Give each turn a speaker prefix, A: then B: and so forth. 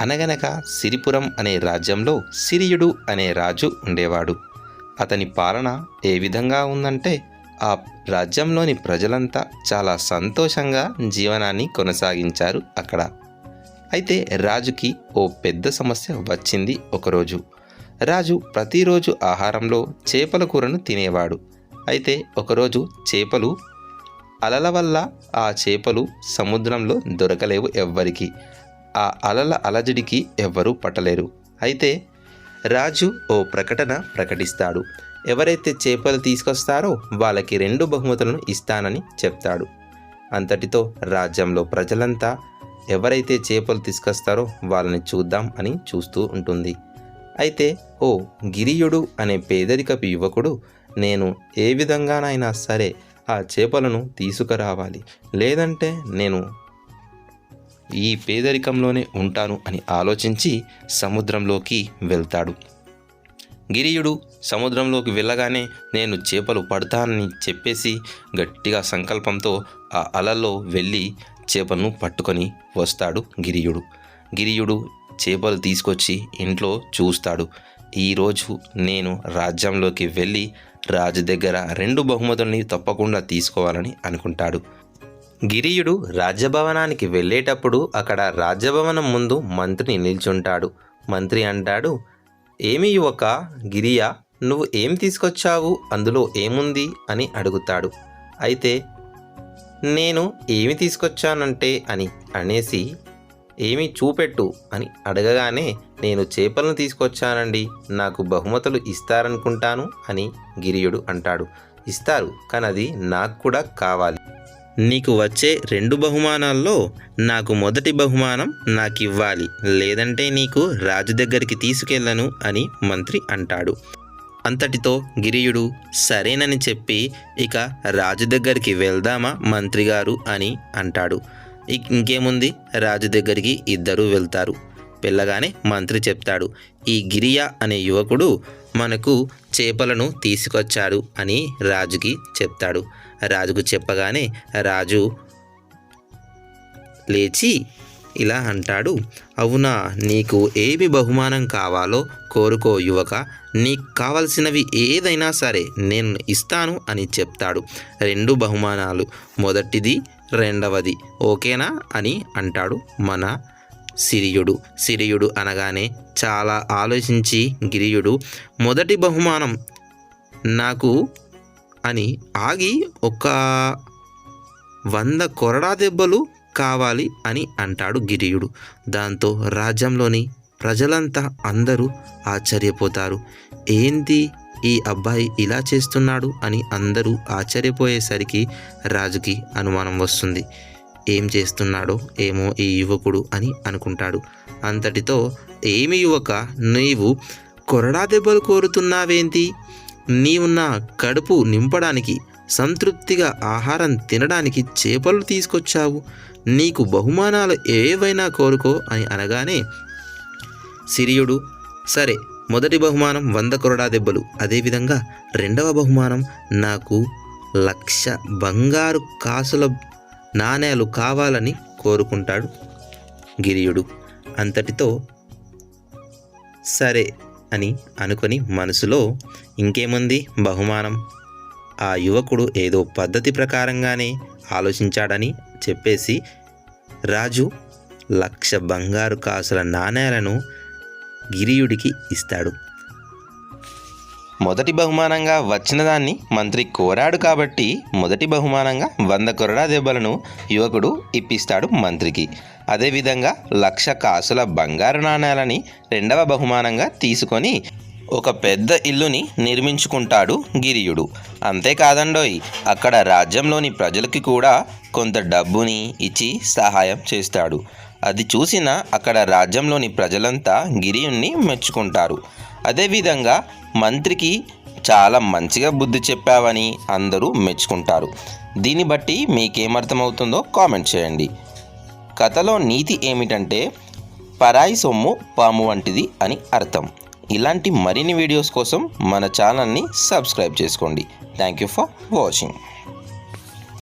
A: అనగనక సిరిపురం అనే రాజ్యంలో సిరియుడు అనే రాజు ఉండేవాడు. అతని పాలన ఏ విధంగా ఉందంటే ఆ రాజ్యంలోని ప్రజలంతా చాలా సంతోషంగా జీవనాన్ని కొనసాగించారు అక్కడ. అయితే రాజుకి ఓ పెద్ద సమస్య వచ్చింది ఒకరోజు. రాజు ప్రతిరోజు ఆహారంలో చేపల కూరను తినేవాడు. అయితే ఒకరోజు చేపలు అలల వల్ల ఆ చేపలు సముద్రంలో దొరకలేవు ఎవ్వరికి. ఆ అలల అలజడికి ఎవ్వరూ పట్టలేరు. అయితే రాజు ఓ ప్రకటన ప్రకటిస్తాడు. ఎవరైతే చేపలు తీసుకొస్తారో వాళ్ళకి రెండు బహుమతులను ఇస్తానని చెప్తాడు. అంతటితో రాజ్యంలో ప్రజలంతా ఎవరైతే చేపలు తీసుకొస్తారో వాళ్ళని చూద్దాం అని చూస్తూ ఉంటుంది. అయితే ఓ గిరియుడు అనే పేదరికపు యువకుడు నేను ఏ విధంగానైనా సరే ఆ చేపలను తీసుకురావాలి. లేదంటే నేను ఈ పేదరికంలోనే ఉంటాను అని ఆలోచించి సముద్రంలోకి వెళ్తాడు. గిరియుడు సముద్రంలోకి వెళ్ళగానే నేను చేపలు పడతానని చెప్పేసి గట్టిగా సంకల్పంతో ఆ అలల్లో వెళ్ళి చేపలను పట్టుకొని వస్తాడు గిరియుడు. గిరియుడు చేపలు తీసుకొచ్చి ఇంట్లో చూస్తాడు. ఈరోజు నేను రాజ్యంలోకి వెళ్ళి రాజు దగ్గర రెండు బహుమతుల్ని తప్పకుండా తీసుకోవాలని అనుకుంటాడు. గిరియుడు రాజ్యభవనానికి వెళ్ళేటప్పుడు అక్కడ రాజ్యభవనం ముందు మంత్రి నిల్చుంటాడు. మంత్రి అంటాడు ఏమి యువక గిరియా నువ్వు ఏం తీసుకొచ్చావు? అందులో ఏముంది? అని అడుగుతాడు. అయితే నేను ఏమి తీసుకొచ్చానంటే? అని అనేసి ఏమి చూపెట్టు అని అడగగానే నేను చేపలను తీసుకొచ్చానండి నాకు బహుమతులు ఇస్తారనుకుంటాను అని గిరియుడు అంటాడు. ఇస్తారు కానీ అది నాకు కూడా కావాలి. నీకు వచ్చే రెండు బహుమానాల్లో నాకు మొదటి బహుమానం నాకు ఇవ్వాలి లేదంటే నీకు రాజు దగ్గరికి తీసుకెళ్ళను అని మంత్రి అంటాడు. అంతటితో గిరియుడు సరేనని చెప్పి ఇక రాజు దగ్గరికి వెళ్దామా మంత్రి గారు అని అంటాడు. ఇంకేముంది? రాజు దగ్గరికి ఇద్దరు వెళ్తారు. వెళ్ళగానే మంత్రి చెప్తాడు. ఈ గిరియా అనే యువకుడు మనకు చేపలను తీసుకొచ్చాడు అని రాజుకి చెప్తాడు. రాజుకు చెప్పగానే రాజు లేచి ఇలా అంటాడు అవునా నీకు ఏమి బహుమానం కావాలో కోరుకో యువక. నీకు కావలసినవి ఏదైనా సరే నేను ఇస్తాను అని చెప్తాడు. రెండు బహుమానాలు మొదటిది రెండవది ఓకేనా అని అంటాడు మన సిరియుడు. సిరియుడు అనగానే చాలా ఆలోచించి గిరియుడు మొదటి బహుమానం నాకు అని ఆగి ఒక వంద కొరడా దెబ్బలు కావాలి అని అంటాడు గిరియుడు. దాంతో రాజ్యంలోని ప్రజలంతా అందరూ ఆశ్చర్యపోతారు. ఏంటి ఈ అబ్బాయి ఇలా చేస్తున్నాడు? అని అందరూ ఆశ్చర్యపోయేసరికి రాజుకి అనుమానం వస్తుంది. ఏం చేస్తున్నాడో ఏమో ఈ యువకుడు అని అనుకుంటాడు. అంతటితో ఏమి యువక నీవు కొరడా దెబ్బలు కోరుతున్నావేంటి? నీవు నా కడుపు నింపడానికి సంతృప్తిగా ఆహారం తినడానికి చేపలు తీసుకొచ్చావు. నీకు బహుమానాలు ఏవైనా కోరుకో అని అనగానే సిరియుడు సరే మొదటి బహుమానం వంద కొరడా దెబ్బలు. అదేవిధంగా రెండవ బహుమానం నాకు లక్ష బంగారు కాసుల నాణేలు కావాలని కోరుకుంటాడు గిరియుడు. అంతటితో సరే అని అనుకొని మనసులో ఇంకేముంది బహుమానం? ఆ యువకుడు ఏదో పద్ధతి ప్రకారంగానే ఆలోచించాడని చెప్పేసి రాజు లక్ష బంగారు కాసుల నాణేలను గిరియుడికి ఇస్తాడు. మొదటి బహుమానంగా వచ్చిన దాన్ని మంత్రి కోరాడు కాబట్టి మొదటి బహుమానంగా వంద కొరడా దెబ్బలను యువకుడు ఇప్పిస్తాడు మంత్రికి. అదేవిధంగా లక్ష కాసుల బంగారు నాణేలని రెండవ బహుమానంగా తీసుకొని ఒక పెద్ద ఇల్లుని నిర్మించుకుంటాడు గిరియుడు. అంతేకాదండోయ్ అక్కడ రాజ్యంలోని ప్రజలకి కూడా కొంత డబ్బుని ఇచ్చి సహాయం చేస్తాడు. అది చూసిన అక్కడ రాజ్యంలోని ప్రజలంతా గిరియుణ్ణి మెచ్చుకుంటారు. అదేవిధంగా మంత్రికి చాలా మంచిగా బుద్ధి చెప్పావని అందరూ మెచ్చుకుంటారు. దీన్ని బట్టి మీకేమర్థమవుతుందో కామెంట్ చేయండి. కథలో నీతి ఏమిటంటే పరాయి సొమ్ము పాము వంటిది అని అర్థం. ఇలాంటి మరిన్ని వీడియోస్ కోసం మన ఛానల్ని సబ్స్క్రైబ్ చేసుకోండి. Thank you for watching.